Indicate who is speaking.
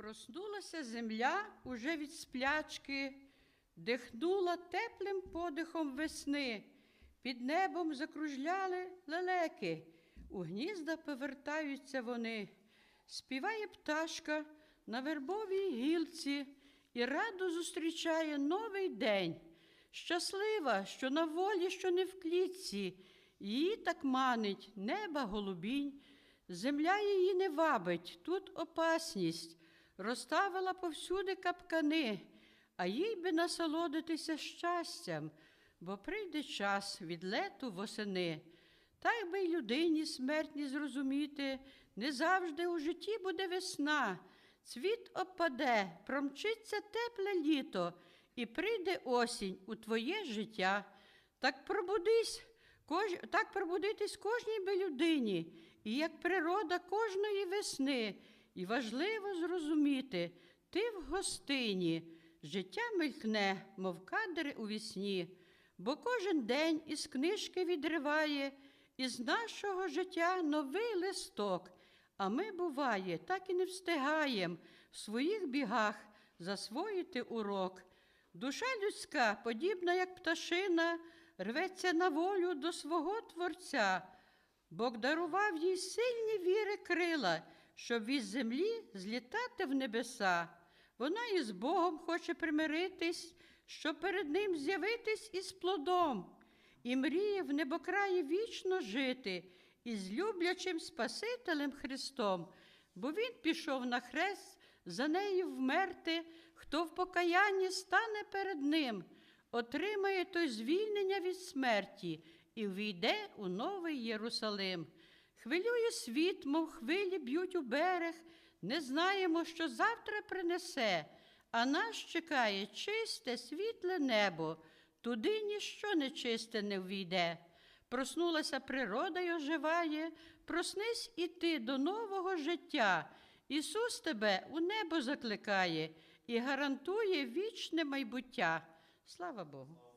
Speaker 1: Проснулася земля уже від сплячки, дихнула теплим подихом весни. Під небом закружляли лелеки, у гнізда повертаються вони. Співає пташка на вербовій гілці і радо зустрічає новий день. Щаслива, що на волі, що не в клітці, її так манить неба голубінь. Земля її не вабить, тут опасність, розставила повсюди капкани, а їй би насолодитися щастям, бо прийде час відлету восени. Так би й людині смертні зрозуміти, не завжди у житті буде весна. Цвіт опаде, промчиться тепле літо, і прийде осінь у твоє життя. Так пробудись, кож... так пробудитись кожній би людині, і як природа кожної весни. І важливо зрозуміти, ти в гостині, життя мелькне, мов кадри у вісні, бо кожен день із книжки відриває, із нашого життя новий листок. А ми, буває, так і не встигаєм в своїх бігах засвоїти урок. Душа людська, подібна як пташина, рветься на волю до свого Творця. Бог дарував їй сильні віри крила, щоб від землі злітати в небеса. Вона із Богом хоче примиритись, щоб перед ним з'явитись із плодом, і мріє в небокраї вічно жити із люблячим Спасителем Христом, бо Він пішов на хрест за нею вмерти, хто в покаянні стане перед Ним, отримає той звільнення від смерті і війде у новий Єрусалим. Хвилює світ, мов хвилі б'ють у берег, не знаємо, що завтра принесе, а нас чекає чисте, світле небо, туди ніщо нечисте не ввійде. Проснулася природа й оживає, проснись і ти до нового життя. Ісус тебе у небо закликає і гарантує вічне майбуття. Слава Богу.